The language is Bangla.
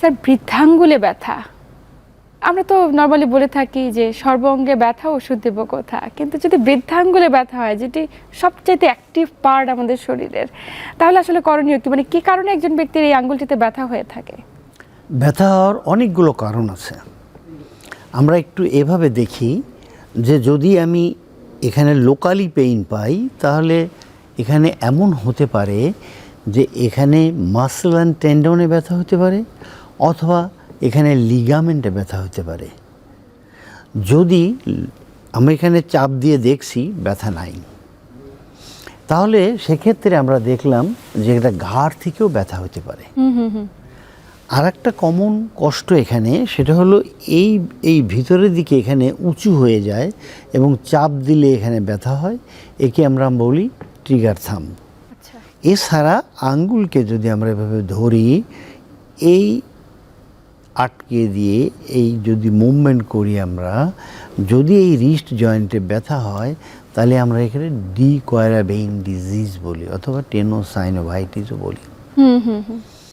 স্যার, বৃদ্ধাঙ্গুলে ব্যথা। আমরা তো নর্মালি বলে থাকি যে সর্বঙ্গে ব্যথা, ওষুধ দেব কথা কিন্তু যদি বৃদ্ধাঙ্গুলে ব্যথা হয়, যেটি সবচেয়ে অ্যাক্টিভ পার্ট আমাদের শরীরের, তাহলে আসলে করণীয় কি? মানে কি কারণে একজন ব্যক্তির এই আঙ্গুলটিতে ব্যথা হয়ে থাকে? ব্যথা হওয়ার অনেকগুলো কারণ আছে। আমরা একটু এভাবে দেখি যে যদি আমি এখানে লোকালি পেইন পাই, তাহলে এখানে এমন হতে পারে যে এখানে মাসল অ্যান্ড টেন্ডনে ব্যথা হতে পারে অথবা এখানে লিগামেন্টে ব্যথা হতে পারে। যদি আমি এখানে চাপ দিয়ে দেখছি ব্যথা নাই তাহলে সেক্ষেত্রে আমরা দেখলাম যে এটা ঘাড় থেকেও ব্যথা হতে পারে। আর একটা কমন কষ্ট এখানে সেটা হলো এই এই ভিতরের দিকে এখানে উঁচু হয়ে যায় এবং চাপ দিলে এখানে ব্যথা হয় একে আমরা বলি ট্রিগার থাম আচ্ছা। এছাড়া আঙ্গুলকে যদি আমরা এভাবে ধরি এই আটকে দিয়ে এই যদি মুভমেন্ট করি আমরা, যদি এই রিস্ট জয়েন্টে ব্যথা হয়, তাহলে আমরা এখানে ডি কোয়ারাবেইন ডিজিজ বলি অথবা টেনোসাইনোভাইটিসও বলি। হুম হুম হুম।